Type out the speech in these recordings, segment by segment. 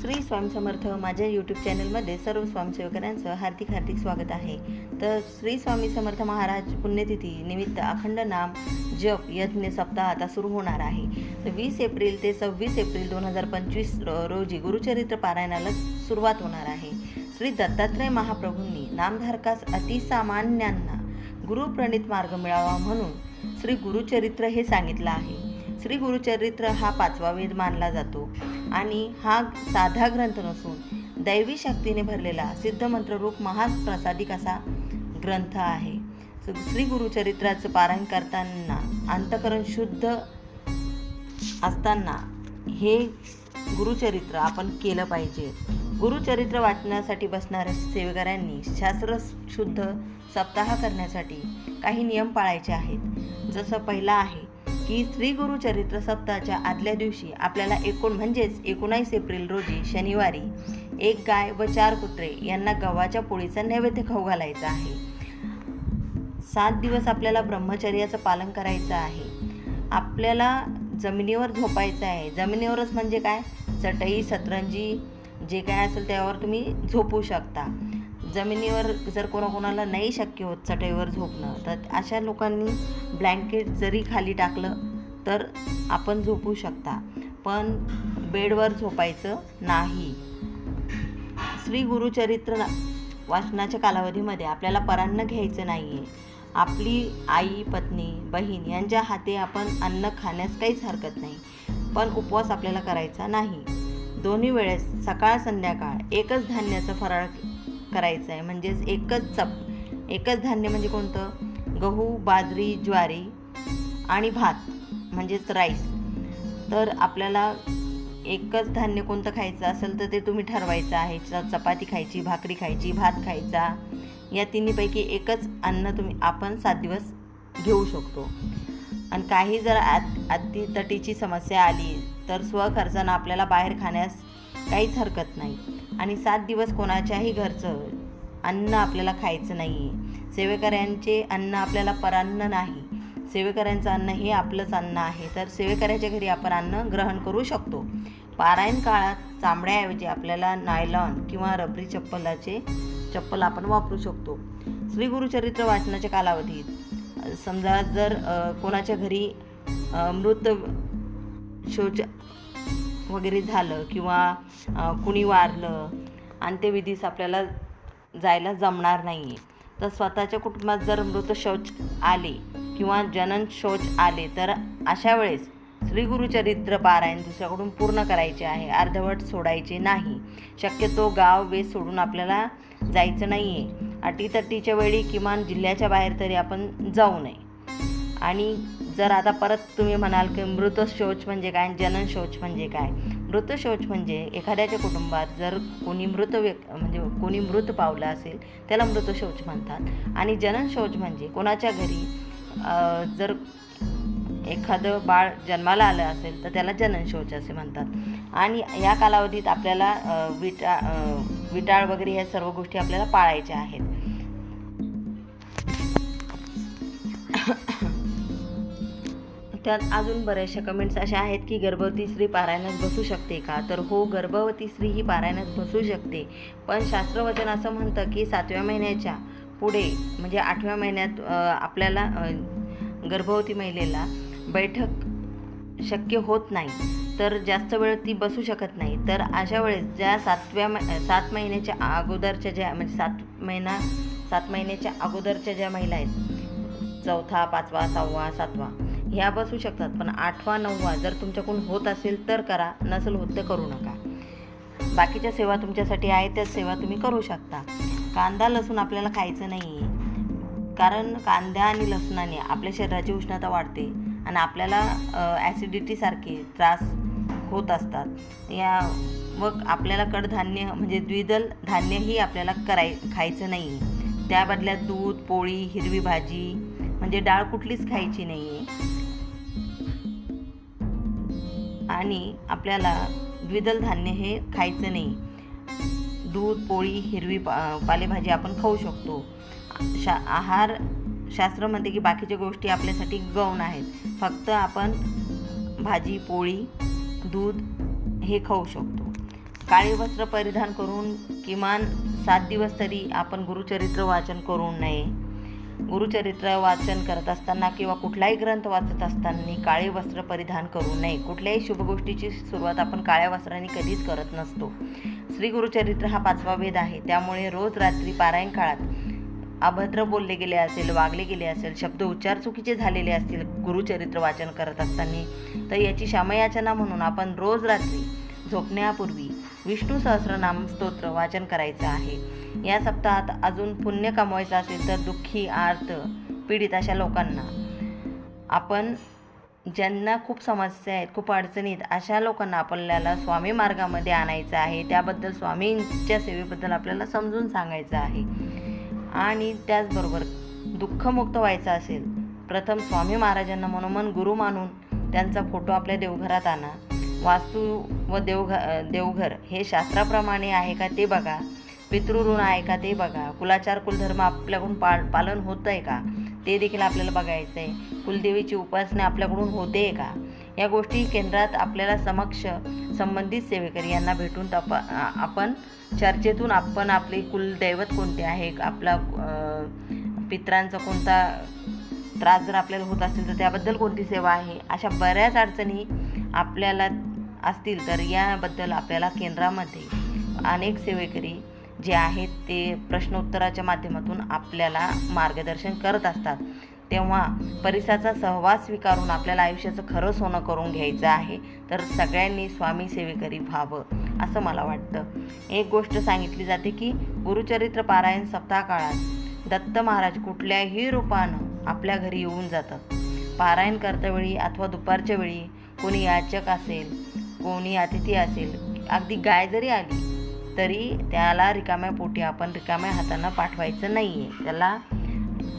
श्री स्वामी समर्थ माझ्या यूट्यूब चॅनलमध्ये सर्व स्वयंसेवकांचं हार्दिक हार्दिक स्वागत आहे. तर श्री स्वामी समर्थ महाराज पुण्यतिथी निमित्त अखंड नाम जप यज्ञ सप्ताह आता सुरू होणार आहे. तर वीस एप्रिल ते सव्वीस एप्रिल दोन हजार पंचवीस रोजी गुरुचरित्र पारायणाला सुरुवात होणार आहे. श्री दत्तात्रय महाप्रभूंनी नामधारकास अतिसामान्यांना गुरुप्रणित मार्ग मिळावा म्हणून श्री गुरुचरित्र हे सांगितलं आहे. श्री गुरुचरित्र हा पाचवा वेद मानला जातो. आणि हा साधा ग्रंथ नसून दैवी शक्तीने भरलेला सिद्धमंत्ररूप महाप्रसादिक असा ग्रंथ आहे. श्री गुरुचरित्राचं पारायण करताना अंतकरण शुद्ध असताना हे गुरुचरित्र आपण केलं पाहिजे. गुरुचरित्र वाचण्यासाठी बसणाऱ्या सेवेकऱ्यांनी शास्त्रशुद्ध सप्ताह करण्यासाठी काही नियम पाळायचे आहेत. जसं पहिला आहे की श्री गुरुचरित्र सप्ताहाच्या आदल्या दिवशी आपल्याला एकूण म्हणजेच एकोणावीस एप्रिल रोजी शनिवारी एक गाय व चार कुत्रे यांना गव्हाच्या पोळीचा नैवेद्य खाऊ घालायचा आहे. सात दिवस आपल्याला ब्रह्मचर्याचं पालन करायचं आहे. आपल्याला जमिनीवर झोपायचं आहे. जमिनीवरच म्हणजे काय? चटई सतरंजी जे काय असेल त्यावर तुम्ही झोपू शकता. जमिनीवर जर कोणाकोणाला नाही शक्य होत चटईवर झोपणं तर अशा लोकांनी ब्लँकेट जरी खाली टाकलं तर आपण झोपू शकता. पण बेडवर झोपायचं नाही. श्री गुरुचरित्र वाचनाच्या कालावधीमध्ये आपल्याला परान्न घ्यायचं नाही आहे आपली आई पत्नी बहीण यांच्या हाती आपण अन्न खाण्यास काहीच हरकत नाही. पण उपवास आपल्याला करायचा नाही. दोन्ही वेळेस सकाळ संध्याकाळ एकच धान्याचं फराळ करायचं आहे म्हणजेच एकच चप एकच धान्य म्हणजे कोणतं? गहू बाजरी ज्वारी आणि भात म्हणजेच राईस तर आपल्याला एकच धान्य कोणतं खायचं असेल तर ते तुम्ही ठरवायचं आहे. च चपाती खायची भाकरी खायची भात खायचा. या तिन्हीपैकी एकच अन्न तुम्ही आपण सात दिवस घेऊ शकतो. आणि काही जर आत अतितटीची समस्या आली तर स्वखर्चानं आपल्याला बाहेर खाण्यास काहीच हरकत नाही. आणि सात दिवस कोणाच्याही घरचं अन्न आपल्याला खायचं नाही आहे सेवेकऱ्यांचे अन्न आपल्याला परान्न नाही. सेवेकऱ्यांचं अन्न हे आपलंच अन्न आहे. तर सेवेकऱ्याच्या घरी आपण अन्न ग्रहण करू शकतो. पारायण काळात चांबड्याऐवजी आपल्याला नायलॉन किंवा रबरी चप्पलाचे चप्पल आपण वापरू शकतो. श्री गुरुचरित्र वाचनाच्या कालावधीत समजा जर कोणाच्या घरी मृत शौच वगैरे झालं किंवा कुणी वारलं अंत्यविधीस आपल्याला जायला जमणार नाही आहे तर स्वतःच्या कुटुंबात जर मृत शौच आले किंवा जनन शौच आले तर अशा वेळेस श्रीगुरुचरित्र पारायण दुसऱ्याकडून पूर्ण करायचे आहे. अर्धवट सोडायचे नाही. शक्यतो गाव वेस सोडून आपल्याला जायचं नाही आहे अटीतटीच्या वेळी किमान जिल्ह्याच्या बाहेर तरी आपण जाऊ नये. आणि जर आता परत तुम्ही म्हणाल की मृत शौच म्हणजे काय जनन शौच म्हणजे काय? मृत शौच म्हणजे एखाद्याच्या कुटुंबात जर कोणी मृत व्यक् म्हणजे कोणी मृत पावलं असेल त्याला मृत शौच म्हणतात. आणि जनन शौच म्हणजे कोणाच्या घरी जर एखादं बाळ जन्माला आलं असेल तर त्याला जनन शौच असे म्हणतात. आणि या कालावधीत आपल्याला विटा विटाळ वगैरे ह्या सर्व गोष्टी आपल्याला पाळायच्या आहेत. त्यात अजून बऱ्याचशा कमेंट्स अशा आहेत की गर्भवती स्त्री पारायणात बसू शकते का? तर हो गर्भवती स्त्री ही पारायणात बसू शकते. पण शास्त्रवचन असं म्हणतं की सातव्या महिन्याच्या पुढे म्हणजे आठव्या महिन्यात आपल्याला गर्भवती महिलेला बैठक शक्य होत नाही तर जास्त वेळ ती बसू शकत नाही. तर अशा वेळेस ज्या सातव्या सात महिन्याच्या अगोदरच्या ज्या म्हणजे सात महिना सात महिन्याच्या अगोदरच्या ज्या महिला आहेत चौथा पाचवा सहावा सातवा ह्या बसू शकतात पण आठवा नववा जर तुमच्याकडून होत असेल तर करा नसेल होत तर करू नका. बाकीच्या सेवा तुमच्यासाठी आहे त्या सेवा तुम्ही करू शकता. कांदा लसूण आपल्याला खायचं नाही आहे कारण कांद्या आणि लसणाने आपल्या शरीराची उष्णता वाढते आणि आपल्याला ॲसिडिटीसारखे त्रास होत असतात. या मग आपल्याला कडधान्य म्हणजे द्विदल धान्यही आपल्याला कराय खायचं नाही त्या बदल्यात दूध पोळी हिरवी भाजी म्हणजे डाळ कुठलीच खायची नाही आहे आणि आपल्याला द्विदल धान्य हे खायचं नाही. दूध पोळी हिरवी पा पालेभाजी आपण खाऊ शकतो. शा आहार शास्त्र म्हणते की बाकीच्या गोष्टी आपल्यासाठी गौण आहेत. फक्त आपण भाजी पोळी दूध हे खाऊ शकतो. काळे वस्त्र परिधान करून किमान सात दिवस तरी आपण गुरुचरित्र वाचन करू नये. गुरुचरित्र वाचन करत असताना किंवा कुठलाही ग्रंथ वाचत असताना काळे वस्त्र परिधान करू नये. कुठल्याही शुभ गोष्टीची सुरुवात आपण काळ्या वस्त्राने कधीच करत नसतो. श्री गुरुचरित्र हा पाचवा वेद आहे. त्यामुळे रोज रात्री पारायण काळात अभद्र बोलले गेले असेल वागले गेले असेल शब्द उच्चार चुकीचे झालेले असतील गुरुचरित्र वाचन करत असताना तर याची क्षमयाचना म्हणून आपण रोज रात्री झोपण्यापूर्वी विष्णू सहस्रनाम स्तोत्र वाचन करायचं आहे. या सप्ताहात अजून पुण्य कमवायचं असेल तर दुःखी आर्त पीडित अशा लोकांना. आपण ज्यांना खूप समस्या आहेत खूप अडचणीत अशा लोकांना आपल्याला स्वामी मार्गामध्ये आणायचं आहे. त्याबद्दल स्वामींच्या सेवेबद्दल आपल्याला समजून सांगायचं आहे. आणि त्याचबरोबर दुःखमुक्त व्हायचं असेल प्रथम स्वामी महाराजांना मनोमन गुरु मानून त्यांचा फोटो आपल्या देवघरात आणा. वास्तू व देवघ देवघर हे शास्त्राप्रमाणे आहे का ते बघा. पितृऋण आहे का ते बघा. कुलाचार कुलधर्म आपल्याकडून पाल पालन होतं आहे का? ते देखील आपल्याला बघायचं आहे कुलदेवीची उपासना आपल्याकडून होते आहे का? या गोष्टी केंद्रात आपल्याला समक्ष संबंधित सेवेकरी यांना भेटून तप आपण चर्चेतून आपण आपले कुलदैवत कोणते आहे? आपला पित्रांचा कोणता त्रास जर आपल्याला होत असेल तर त्याबद्दल कोणती सेवा आहे? अशा बऱ्याच अडचणी आपल्याला असतील तर याबद्दल आपल्याला केंद्रामध्ये अनेक सेवेकरी जे आहेत ते प्रश्नोत्तराच्या माध्यमातून आपल्याला मार्गदर्शन करत असतात. तेव्हा परिसाचा सहवास स्वीकारून आपल्याला आयुष्याचं खरं सोनं करून घ्यायचं आहे तर सगळ्यांनी स्वामी सेवेकरी व्हावं असं मला वाटतं. एक गोष्ट सांगितली जाते की गुरुचरित्र पारायण सप्ताह काळात दत्त महाराज कुठल्याही रूपानं आपल्या घरी येऊन जातात. पारायण करतावेळी अथवा दुपारच्या वेळी कोणी याचक असेल कोणी अतिथी असेल अगदी गाय जरी आली तरी त्याला रिकाम्या पोटी आपण रिकाम्या हातानं पाठवायचं नाही आहे त्याला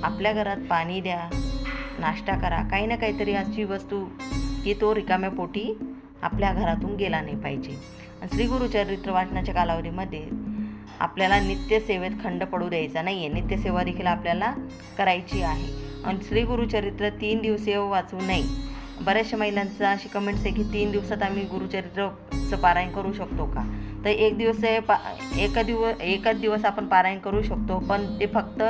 आपल्या घरात पाणी द्या नाश्ता करा काही ना काहीतरी अशी वस्तू की तो रिकाम्या पोटी आपल्या घरातून गेला नाही पाहिजे. श्री गुरुचरित्र वाचनाच्या कालावधीमध्ये आपल्याला नित्यसेवेत खंड पडू द्यायचा नाही आहे नित्यसेवा देखील आपल्याला करायची आहे. आणि श्री गुरुचरित्र तीन दिवसीय वाचू नये. बऱ्याचशा महिलांचं अशी कमेंट्स आहे की तीन दिवसात आम्ही गुरुचरित्रचं पारायण करू शकतो का? तर एक दिवस आहे पा एका दिवस एकच दिवस आपण पारायण करू शकतो पण ते फक्त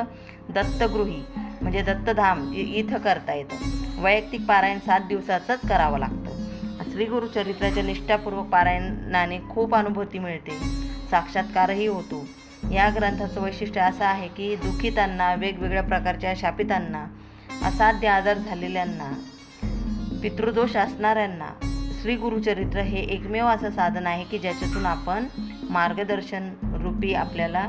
दत्तगृही म्हणजे दत्तधाम इ- इथं करता येतं. वैयक्तिक पारायण सात दिवसाचंच करावं लागतं. श्री गुरुचरित्राच्या निष्ठापूर्वक पारायणाने खूप अनुभूती मिळते. साक्षात्कारही होतो. या ग्रंथाचं वैशिष्ट्य असं आहे की दुखितांना वेगवेगळ्या प्रकारच्या शापितांना असाध्य आजार झालेल्यांना पितृदोष असणाऱ्यांना श्री गुरुचरित्र हे एकमेव असं साधन आहे की ज्याच्यातून आपण मार्गदर्शन रूपी आपल्याला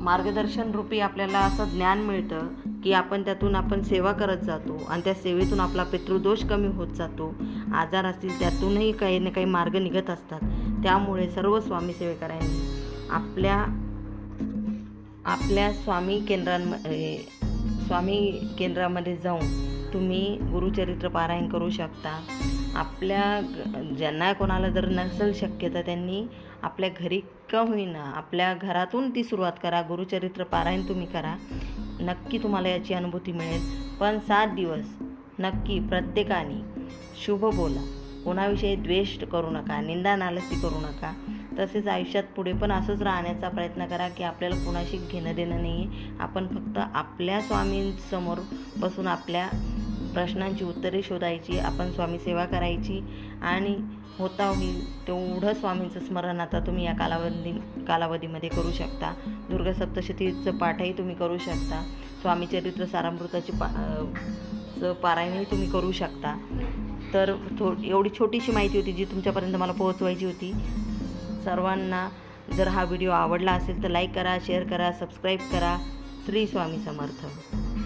मार्गदर्शन रूपी आपल्याला असं ज्ञान मिळतं की आपण त्यातून आपण सेवा करत जातो आणि त्या सेवेतून आपला पितृदोष कमी होत जातो. आजार असतील त्यातूनही काही ना काही मार्ग निघत असतात. त्यामुळे सर्व स्वामी सेवेकरांनी आपल्या आपल्या स्वामी केंद्रांमध्ये स्वामी केंद्रामध्ये जाऊन तुम्ही गुरुचरित्र पारायण करू शकता. आपल्या ज्यांना कोणाला जर नसेल शक्य तर त्यांनी आपल्या घरी का होईना आपल्या घरातून ती सुरुवात करा. गुरुचरित्र पारायण तुम्ही करा. नक्की तुम्हाला याची अनुभूती मिळेल. पण सात दिवस नक्की प्रत्येकाने शुभ बोला. कोणाविषयी द्वेष करू नका निंदा नालसी करू नका. तसेच आयुष्यात पुढे पण असंच राहण्याचा प्रयत्न करा की आपल्याला कोणाशी घेणं देणं नाही आहे आपण फक्त आपल्या स्वामींसमोर बसून आपल्या प्रश्नांची उत्तरे शोधायची आपण स्वामी सेवा करायची आणि होता होईल तेवढं स्वामींचं स्मरण आता तुम्ही या कालावधी कालावधीमध्ये करू शकता. दुर्गा सप्तशतीचं पाठही तुम्ही करू शकता. स्वामी चरित्र सारामृताची पा चं पारायणही तुम्ही करू शकता. तर थो एवढी छोटीशी माहिती होती जी तुमच्यापर्यंत मला पोहोचवायची होती. सर्वांना जर हा व्हिडिओ आवडला असेल तर लाईक करा शेअर करा सबस्क्राईब करा. श्री स्वामी समर्थ.